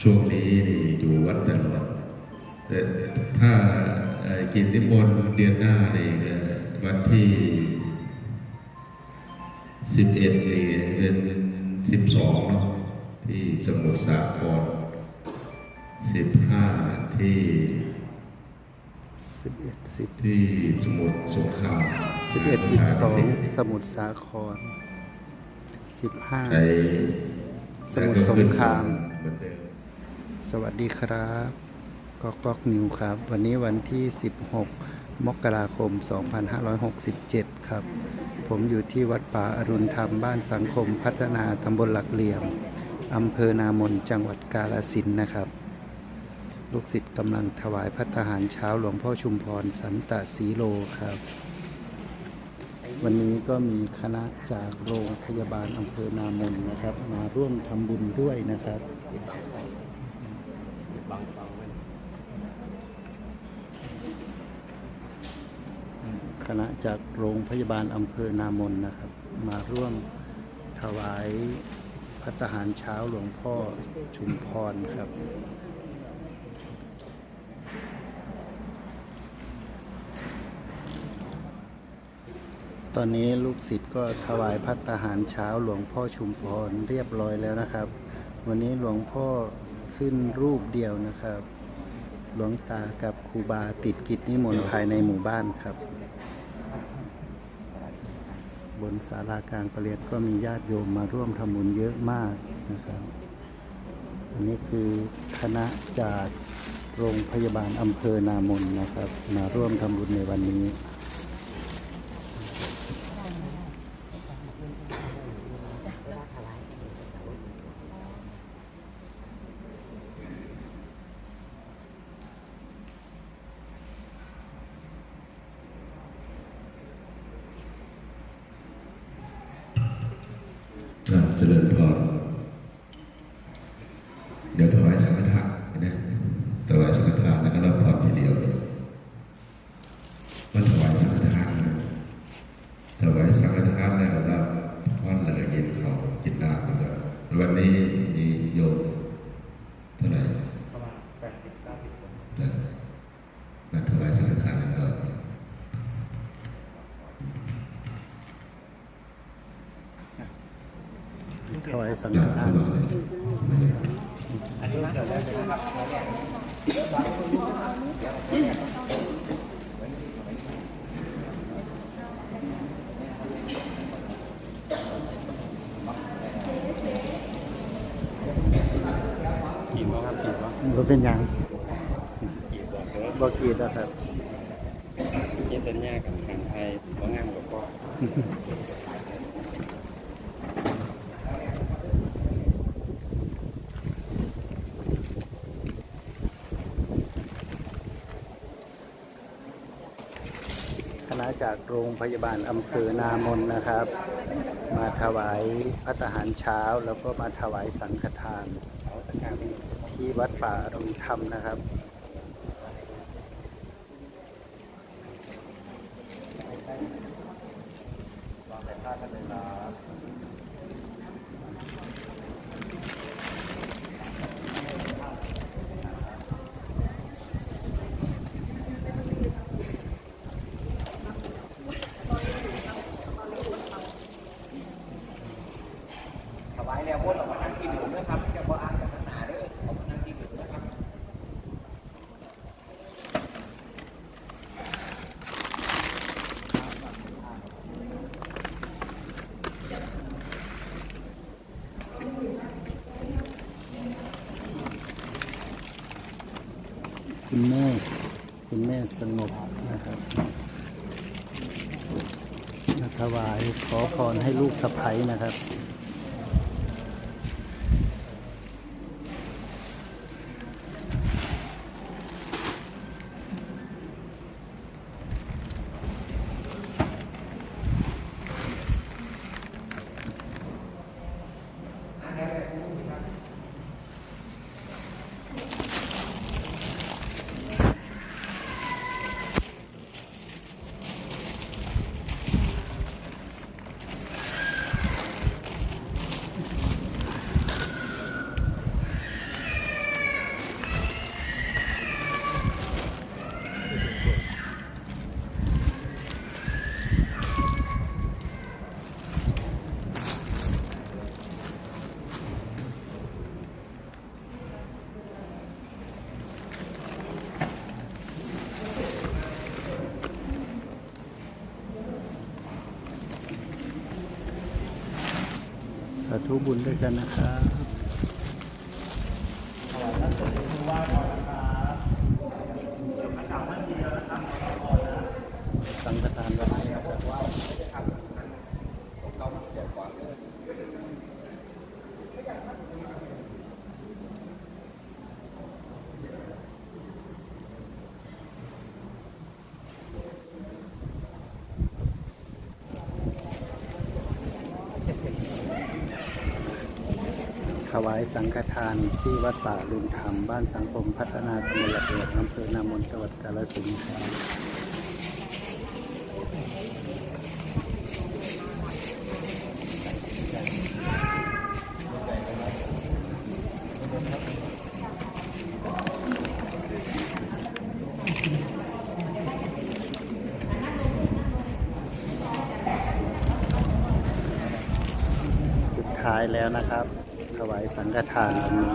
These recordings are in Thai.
ช่วงนี้นี่อยู่วัดตลอดแต่ถ้าเอ่อกินนิมนต์เดือนหน้านี่ก็วันที่สิบเอ็ดนี่เป็นสิบสองเนาะที่สมุทรสาครสิบห้าที่สิบเอ็ดสิบที่สมุทรสงครามสิบเอ็ดสิบสองสมุทรสาครสิบห้าใช้สมุทรสงครามเหมือนเดิม สวัสดีครับก๊อกก๊อกนิวครับ วันนี้วันที่ 16 มกราคม 2567 ครับ ผมอยู่ที่วัดป่าอรุณธรรมบ้านสังคมพัฒนาตำบลหลักเหลี่ยมอำเภอนามนจังหวัดกาฬสินนะครับ ลูกศิษย์กำลังถวายพัฒหารเช้าหลวงพ่อชุมพรสันตะสีโลครับ วันนี้ก็มีคณะจากโรงพยาบาลอำเภอนามนนะครับ มาร่วมทำบุญด้วยนะครับ คณะจากโรงพยาบาลอำเภอนามนนะครับ มาร่วมถวายพัฒหารเช้าหลวงพ่อชุมพรครับตอนนี้ลูกศิษย์ก็ถวายพัฒหารเช้าหลวงพ่อชุมพรเรียบร้อยแล้วนะครับ วันนี้หลวงพ่อขึ้นรูปเดียวนะครับ หลวงตากับครูบาติดกิจนิมนต์ภายในหมู่บ้านครับ บนศาลาการประเรียนก็มีญาติโยมมาร่วมทำบุญเยอะมากนะครับ อันนี้คือคณะจากโรงพยาบาลอำเภอนามนนะครับ มาร่วมทำบุญในวันนี้ อะเจริญพรเดี๋ยวถวายสังฆทานนะถวายสังฆทานแล้วก็รับพรทีเดียวเลยมาถวายสังฆทานนะถวายสังฆทานแล้วรับพรเลยเย็นเขากินน้ำกันเลยวันนี้มีโยมเท่าไหร่ ประมาณแปดสิบเก้าสิบคน นะมาถวายสังฆทานแล้วก็ ถวายสังฆยากทาถนวายกินว่าครับกินว่าบ่เป็นยังกินบอกเลยว่าบ่กรีดแล้วครับที่สัญญากับทางไทยว่างามกว่าพ่อ จากโรงพยาบาลอำเภอนามนนะครับ มาถวายพัฒหารเช้าแล้วก็มาถวายสังฆทานที่วัดป่ารุธรรมนะครับถวายแล้ววนออกมานั่งที่เดิมนะครับจะบ่อ่านจากหนาเด้อออกมานั่งที่เดิมนะครับ คุณแม่ คุณแม่สงบนะครับถวายขอพรให้ลูกสะใภ้นะครับ ธุบุญด้วยกันนะครับ สังฆทานวันนี้นะครับ ถวายสังฆทานที่วัดป่าลุนธรรมบ้านสังคมพัฒนาตำบลเอียดอำเภอนามนจังหวัดกาฬสินธุ์ครับสุดท้ายแล้วนะครับ ถวายสังฆทานวันนี้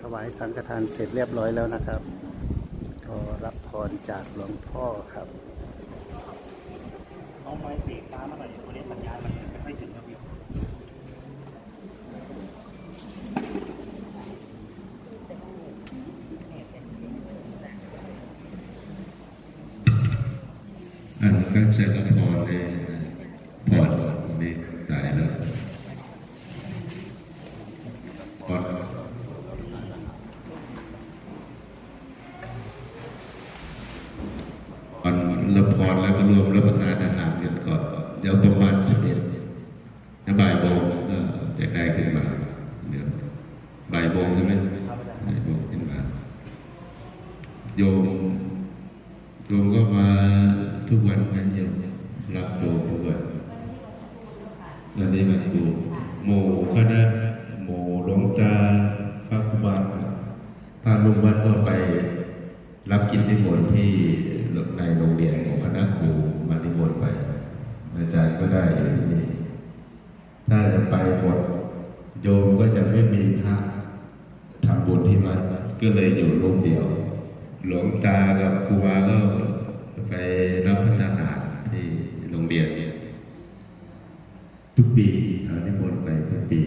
ถวายสังฆทานเสร็จเรียบร้อยแล้วนะครับก็รับพรจากหลวงพ่อครับเอาไม้สีฟ้ามาหน่อยตัวนี้สัญญาณมันไม่ค่อยถึงครับพี่ อั ช่ละครเลยพรนี้ตายแล้วพอดพอดละพรแล้วก็รวมรับประทานอาหารกันก่อน เดี๋ยวประมาณสิบเอ็ดนะบ่ายโมงก็จะได้ขึ้นมาเดี๋ยวบ่ายโมงใช่ไหมบ่ายโมงขึ้นมา โยม โยมก็มาทุกวันนะโยมรับโยมทุกวันวันนี้วันอยู่โมคณะโมหลวงตาพระครูบาพาลุงวัดก็ไปรับ กินนิมนต์ที่ในโรงเรียนของคณะครูมานิมนต์ไป อาจารย์ก็ได้อยู่ที่นี่ถ้าจะไปหมดโยมก็จะไม่มีพระทำบุญที่วัดก็เลยอยู่รูปเดียว หลวงตากับครูบาก็ไปรับพัฒนาที่โรงเรียนเนี่ยทุกปีเอานิมนไปทุกปี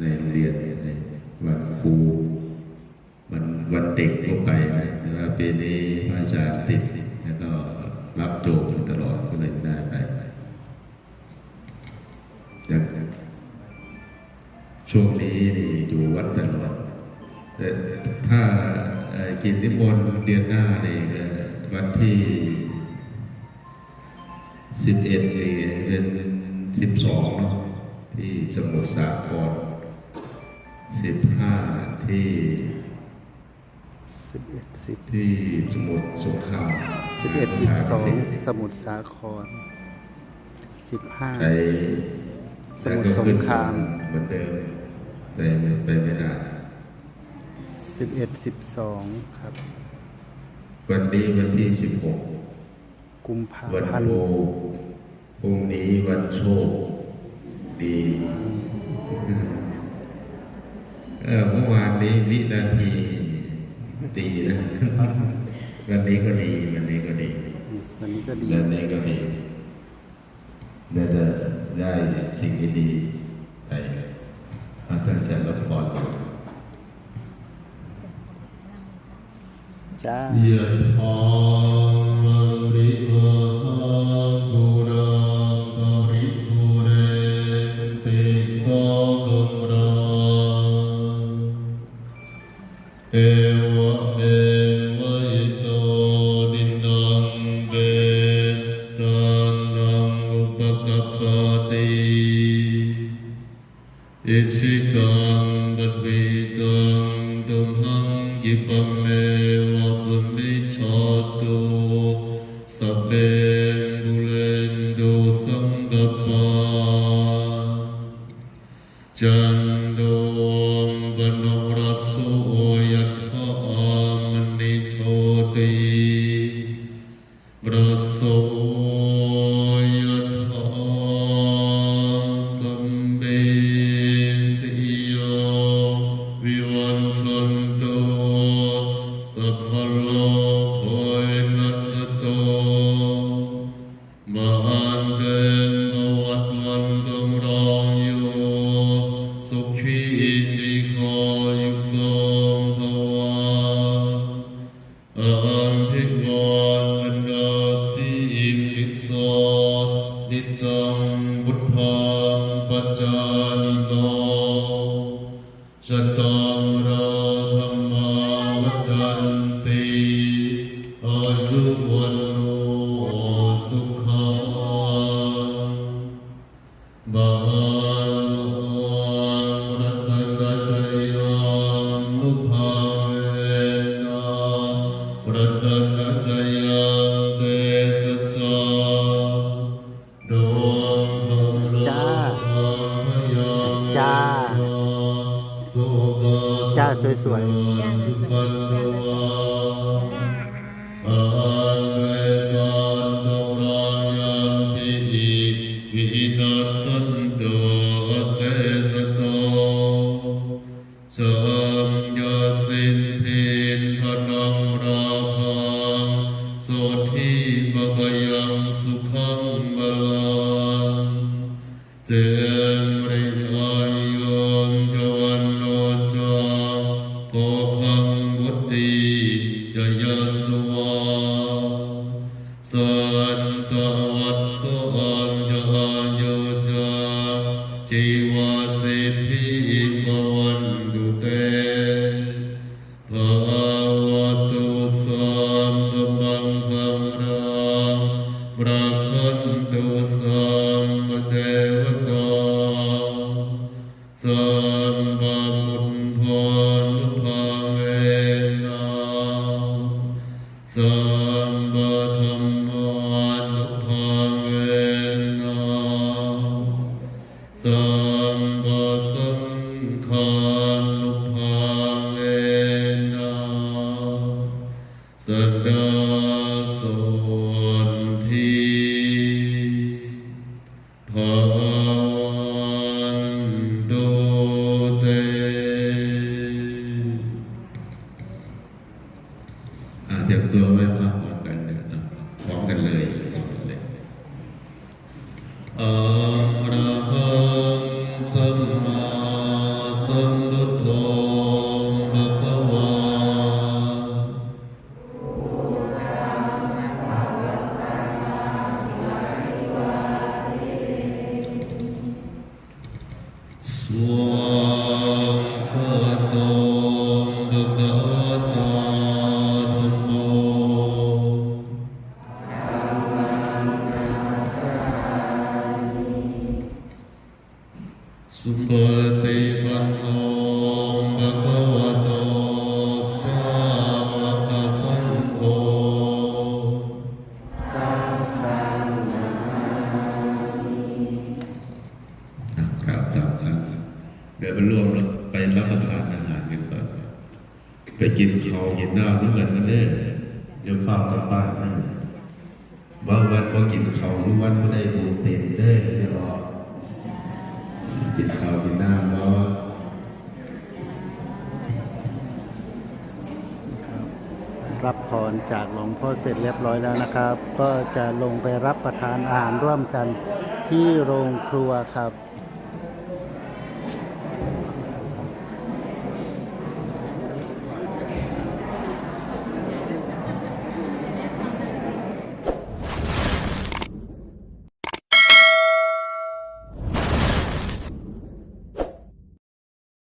ในโรงเรียนในวันครูวันวันเด็กก็ไป ปีนี้พระอาจารย์ติดแล้วก็รับโจบตลอดก็เลยไม่ได้ไปแต่ช่วงนี้นี่อยู่วัดตลอดแต่ถ้ากินนิมนต์เดือนหน้านี่วันที่สิบเอ็ดนี่เป็นสิบสองเนาะที่สมุทรสาครสิบห้าที่ 11 10ที่สมุทรสงคราม11 12สมุทรสาครใช้15สมุทรสงครามเหมือนเดิมแต่ไปไม่ได้11 12ครับ วันนี้วันที่สิบหกกุมภาวันพันโมธ์พรุ่งนี้วันโชคดีเออเมื่อวานนี้วินาที ตีนะวันนี้ก็ดีวันนี้ก็ดีวันนี้ก็ดีวันนี้ก็ดีเราจะได้สิ่งดีๆไปพระอาจารย์รับพรจ้ายะถา จันโดมปนรัสยทามนิโติรัสยทามสมเบติโยวิวันชันโตสัพพโล จ้าสวยๆ Amen. ไปกินข้าวกินน้ำด้วยกันนั่นเองเดี๋ยวฟังกับบ้านนะบางวันพอกินข้าวทุกวันก็ได้บูเต็มเด้ไม่รอกินข้าวกินน้ำแล้วรับพรจากหลวงพ่อเสร็จเรียบร้อยแล้วนะครับ ก็จะลงไปรับประทานอาหารร่วมกันที่โรงครัวครับ